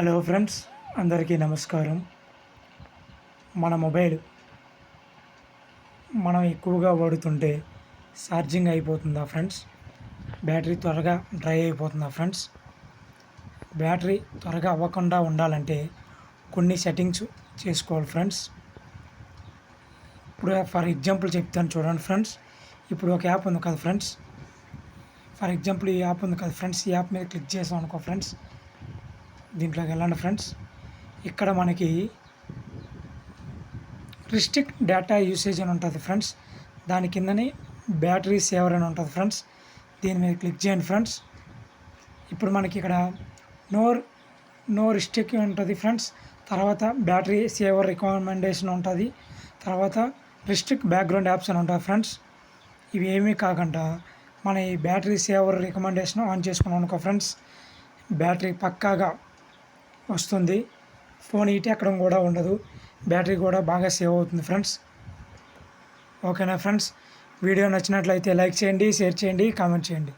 Hello friends అందరికీ నమస్కారం. మన మొబైల్ మనం ఎక్కువగా వాడుతుంటే ఛార్జింగ్ అయిపోతుందా ఫ్రెండ్స్ బ్యాటరీ త్వరగా డ్రై అయిపోతుందా ఫ్రెండ్స్ బ్యాటరీ త్వరగా అవ్వకుండా ఉండాలంటే కొన్ని సెట్టింగ్స్ చేసుకోవాలి ఫ్రెండ్స్ ఇప్పుడు ఫర్ ఎగ్జాంపుల్ చెప్తాను చూడండి ఫ్రెండ్స్ ఇప్పుడు ఒక యాప్ ఉంది కదా ఫ్రెండ్స్ ఫర్ ఎగ్జాంపుల్ ఈ యాప్ ఉంది కదా ఫ్రెండ్స్ ఈ యాప్ మీద క్లిక్ చేసాం అనుకో ఫ్రెండ్స్ దీంట్లోకి వెళ్ళండి ఫ్రెండ్స్. ఇక్కడ మనకి రిస్ట్రిక్ట్ డేటా యూసేజ్ అని ఉంటుంది ఫ్రెండ్స్. దాని కిందనే బ్యాటరీ సేవర్ అని ఉంటుంది ఫ్రెండ్స్. దీని మీద క్లిక్ చేయండి ఫ్రెండ్స్. ఇప్పుడు మనకి ఇక్కడ నో నో రిస్ట్రిక్ ఉంటుంది ఫ్రెండ్స్. తర్వాత బ్యాటరీ సేవర్ రికమెండేషన్ ఉంటుంది. తర్వాత రిస్ట్రిక్ట్ బ్యాక్గ్రౌండ్ యాప్స్ అని ఉంటుంది ఫ్రెండ్స్. ఇవి ఏమీ కాకుండా మన ఈ బ్యాటరీ సేవర్ రికమెండేషన్ ఆన్ చేసుకున్నాం అనుకో ఫ్రెండ్స్. బ్యాటరీ పక్కాగా వస్తుంది. ఫోన్ హీట్ ఎక్కడం కూడా ఉండదు. బ్యాటరీ కూడా బాగా సేవ్ అవుతుంది ఫ్రెండ్స్. ఓకేనా ఫ్రెండ్స్? వీడియో నచ్చినట్లయితే లైక్ చేయండి షేర్ చేయండి కామెంట్ చేయండి.